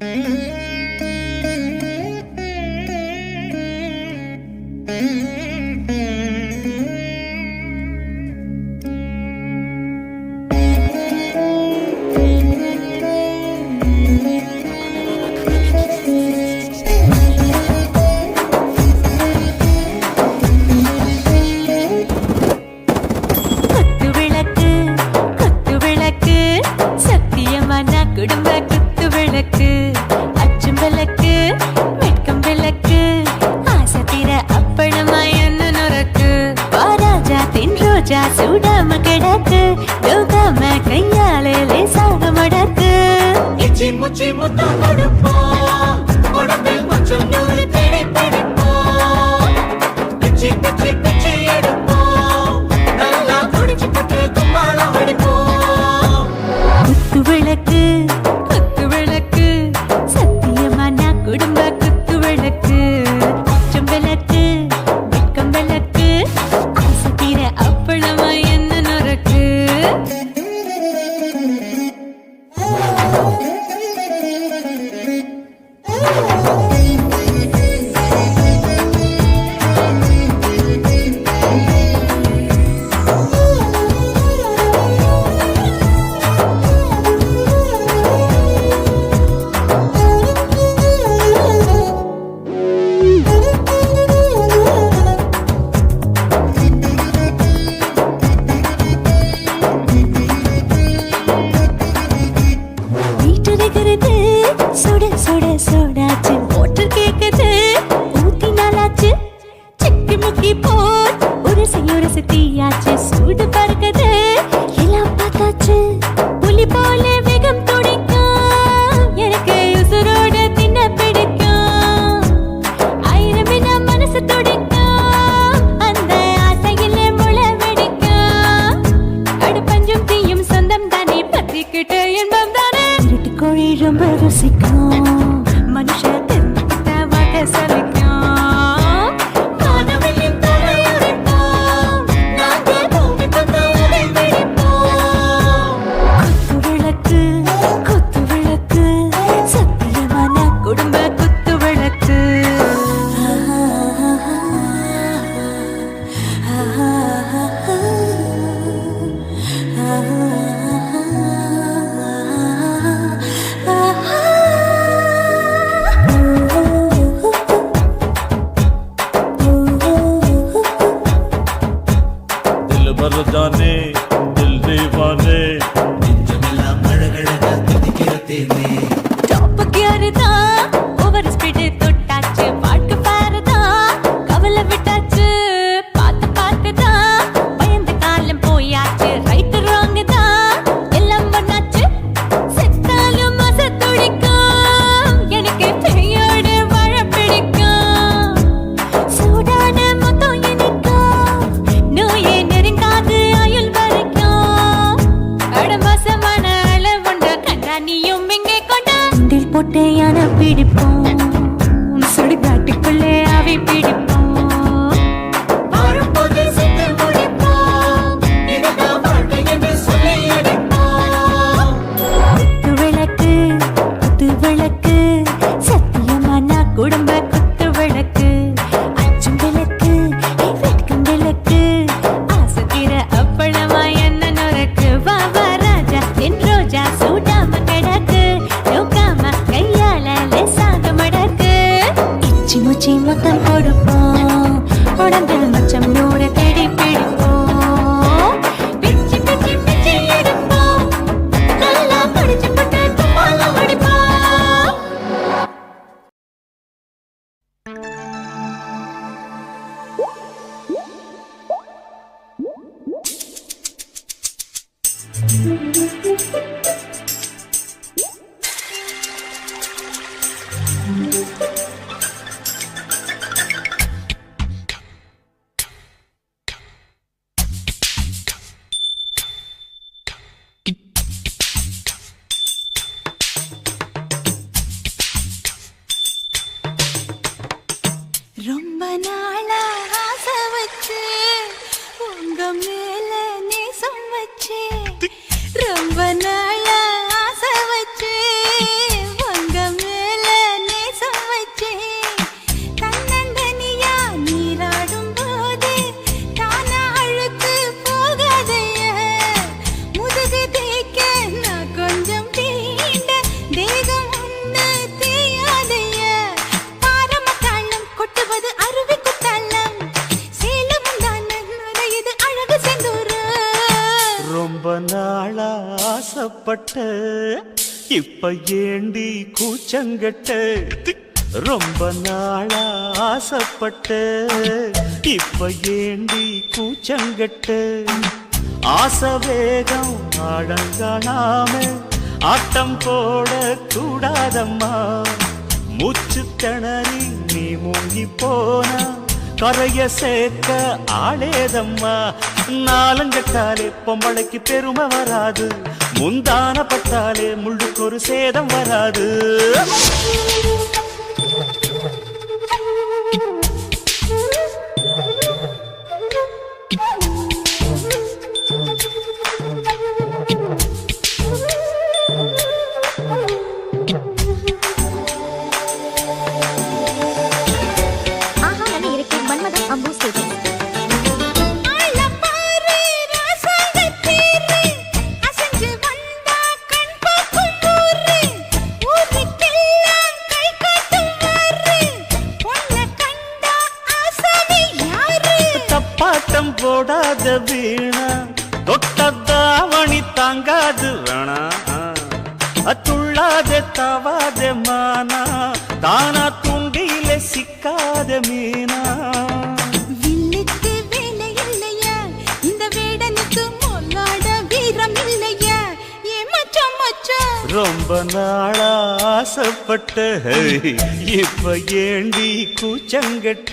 Mm-hmm. சூடாம கிடக்கு யோகாம கையாலே சாகமடக்கு முச்சி முத்தம் baby. ரொம்ப நாளா ஆசை வச்சு உங்க மே ஆசைப்பட்ட இப்ப ஏண்டி கூச்சங்கட்ட? ரொம்ப நாளா ஆசைப்பட்ட இப்ப ஏண்டி கூச்சங்கட்ட? ஆசை வேகம் ஆழங்காணாம ஆட்டம் போட கூடாதம்மா மூச்சு திணறி நீ மூங்கி போனா கரைய சேர்க்க ஆளேதம்மா. நாலஞ்சட்டாலே பொம்பளைக்கு பெருமை வராது. முந்தான பட்டாலே முள்ளுக்கு ஒரு சேதம் வராது. தப்பாட்டம் போடாத வீணா. தொட்டத்தாவணி தாங்காது வேணா. அத்துள்ளாத தவாத மானா. தானா தூண்டியில சிக்காத மீனா. ரொம்ப நாளா ஆசைப்பட்ட இப்ப ஏண்டி கூச்சங்கட்ட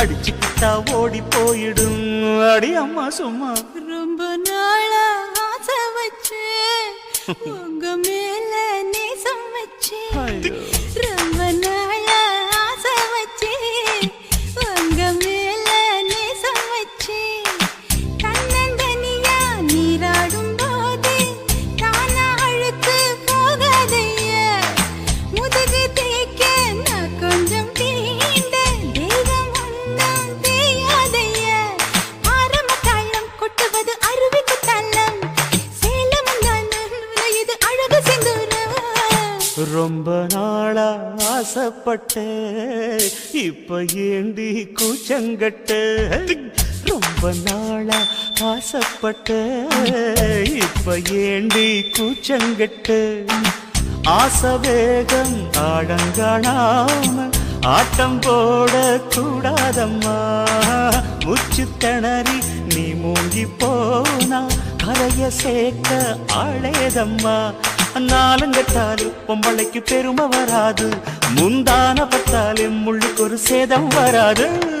அடிச்சுக்கிட்டா ஓடி போயிடும். அடி அம்மா சும்மா. ரொம்ப நாளா ஆசை வச்சு ஆசைப்பட்ட இப்ப ஏண்டி கூச்சங்கட்ட? ரொம்ப நாளா ஆசைப்பட்ட இப்ப ஏண்டி கூச்சங்கட்ட? ஆசை வேகம் ஆடங்காணாம ஆட்டம் போட கூடாதம்மா முச்சு திணறி நீ மூங்கி போனா கரைய சேர்க்க ஆளேதம்மா. நாலுங்கட்டாலு பொம்பளைக்கு பெருமை வராது. முந்தான பட்டாலே முள்ளுக்கு ஒரு சேதம் வராது.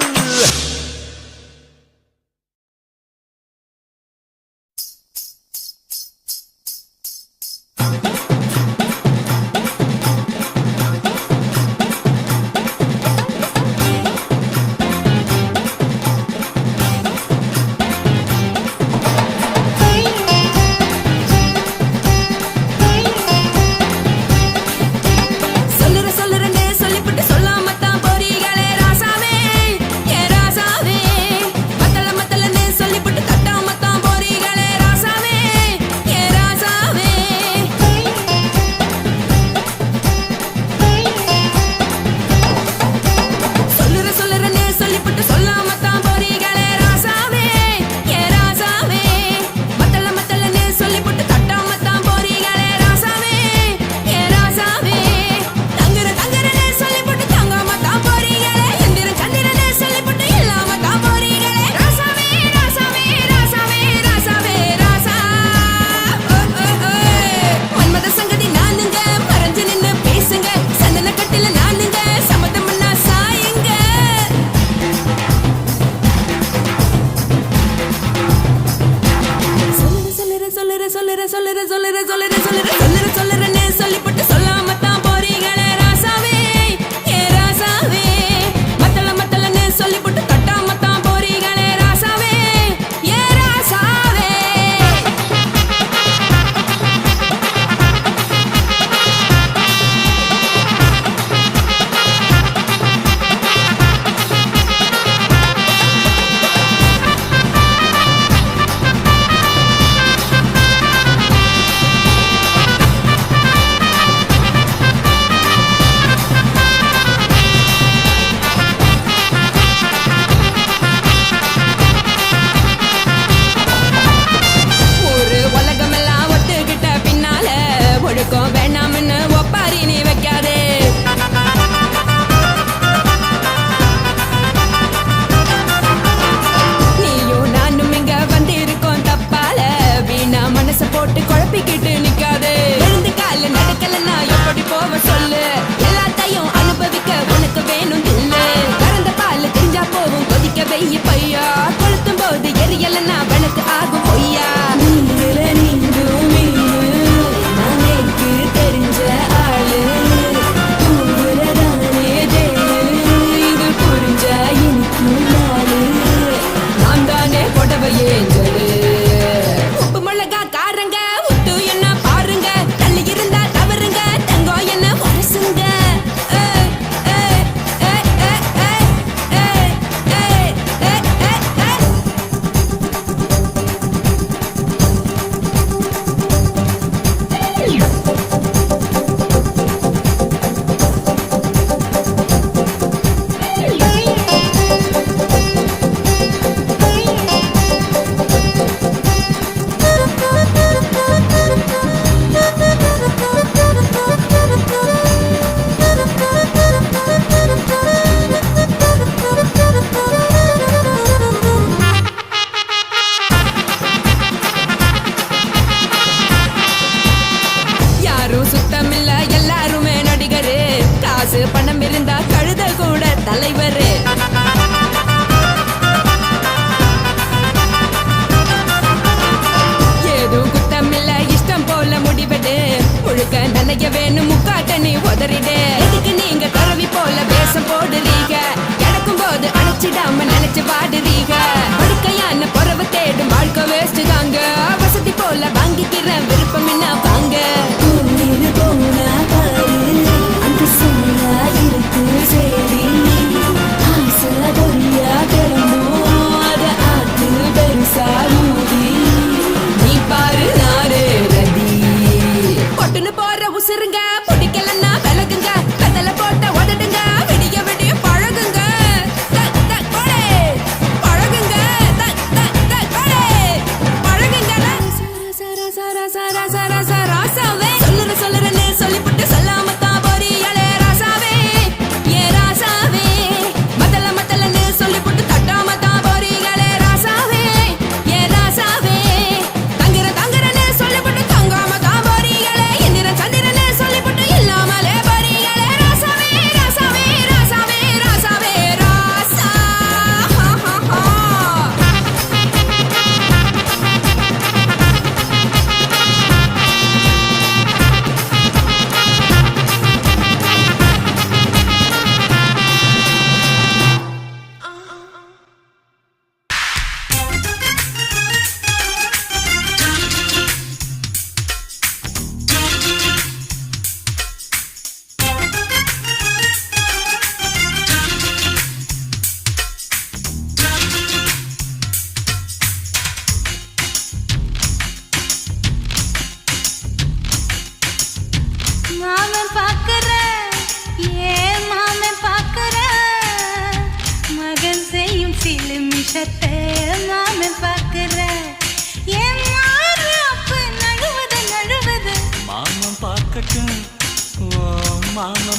Serenggam.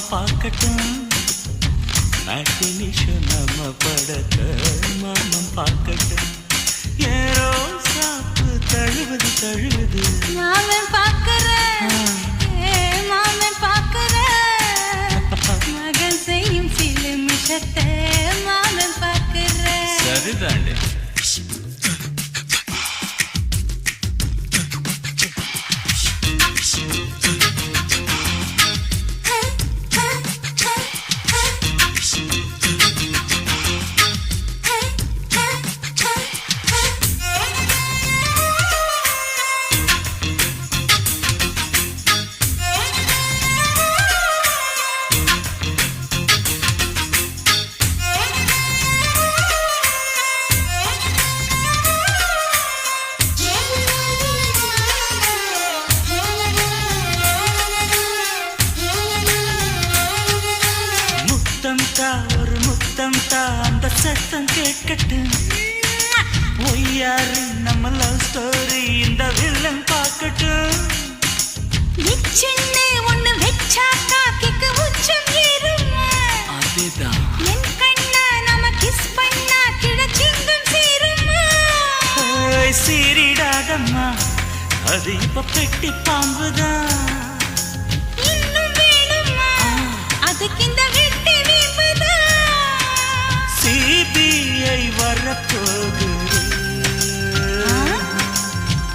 பார்க்கட்டும். நாட்டு நிஷம் நம்ம படத்த மாமம் பார்க்கட்டும். ஏரோ சாப்பு தழுவது தழுவது. மாமன் பார்க்கறேன். மாமன் பார்க்க சத்தம் கேட்கட்டு ஒய்யாரு நம்ம லவ் ஸ்டோரி இந்த வில்லன் பார்க்கட்டு நிச்சயமே ஒண்ணு வெச்சா காக்கிக்கு உச்சம் ஏறும். அதுதான். என் கண்ணா நம்ம கிஸ் பண்ணா கிழச்சிங்கம் சேரும். சீரிடாதம்மா அது இப்ப பெட்டி பாம்புதான். இன்னும் வேணுமா? அதுக்கு இந்த தரப்போகுது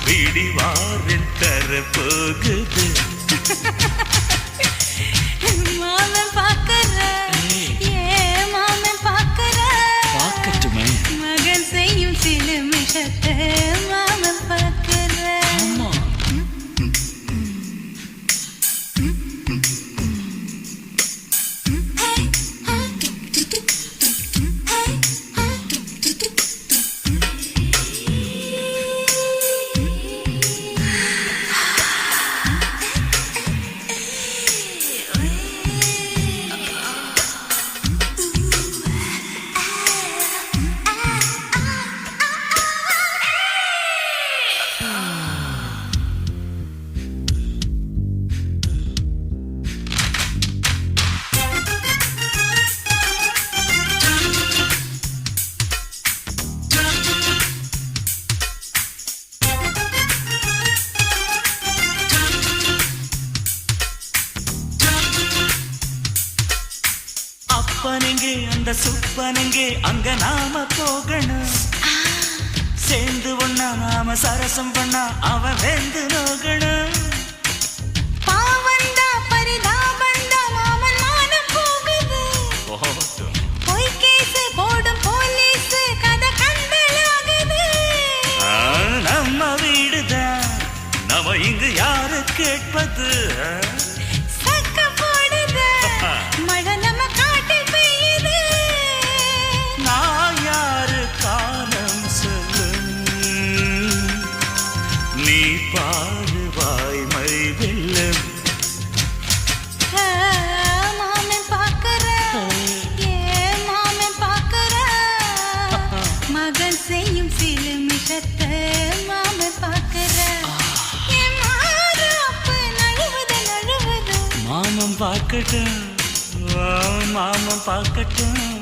பிடிவாரில் தரப்போகுது. சுப்பனங்கே அங்க நாம போகணும். சேர்ந்து ஒன்னா நாம சரசம் பண்ணா அவன் வேந்து நோகணும். மாமன்